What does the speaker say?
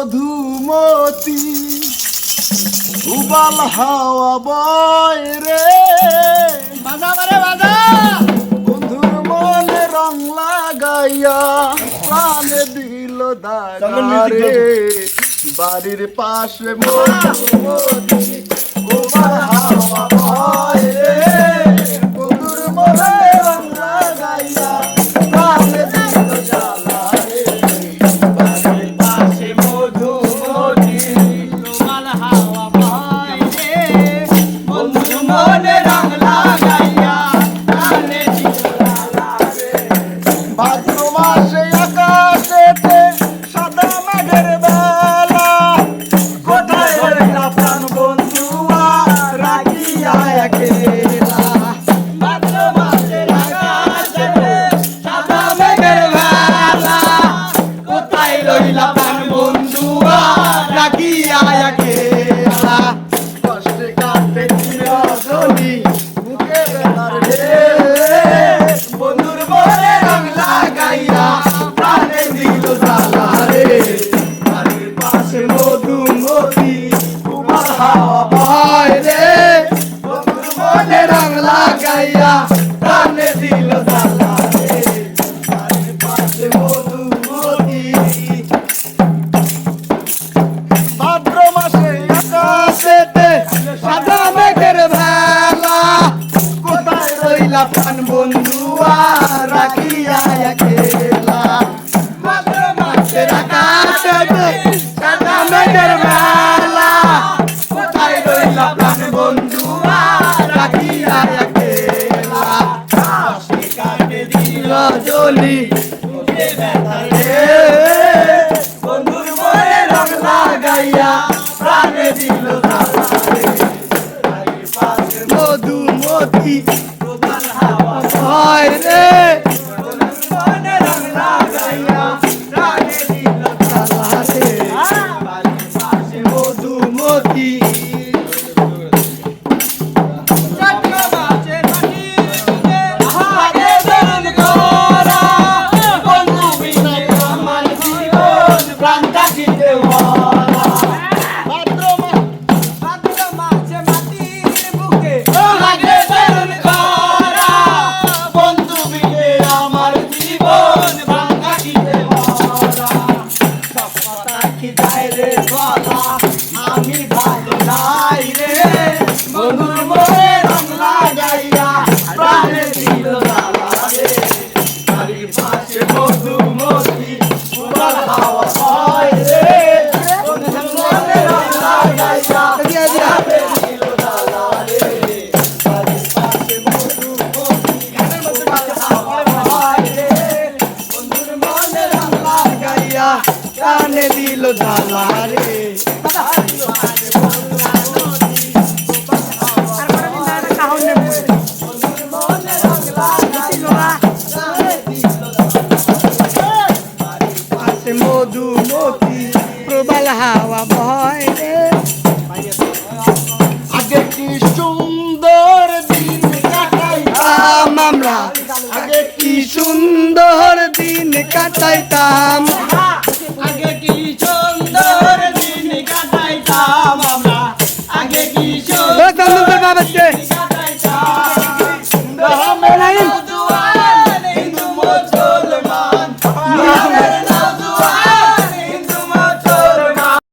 মধুমতি উবাল হাওয়া বয় রে বন্ধুর মনে রং লাগাইয়া প্রাণে দিল দাঁড়ারে বাড়ির পাশে মধুমতি উবাল হাওয়া বয় রে আপন বন্ধুয়া রাখিয়া খেলা মাত্র মাছের আকাশ সাদা মেঘের বেলা কোথায় রইল আপন বন্ধুয়া রাখিয়া খেলা কাটে দিল জলি বন্ধুর মনে রে 와. প্রাণে দিল জ্বালারে মধুমতি, প্রবাল হাওয়া ভয় আগে কি সুন্দর দিন কাটাইতাম আমরা? আগে কি সুন্দর দিন কাটাইতাম?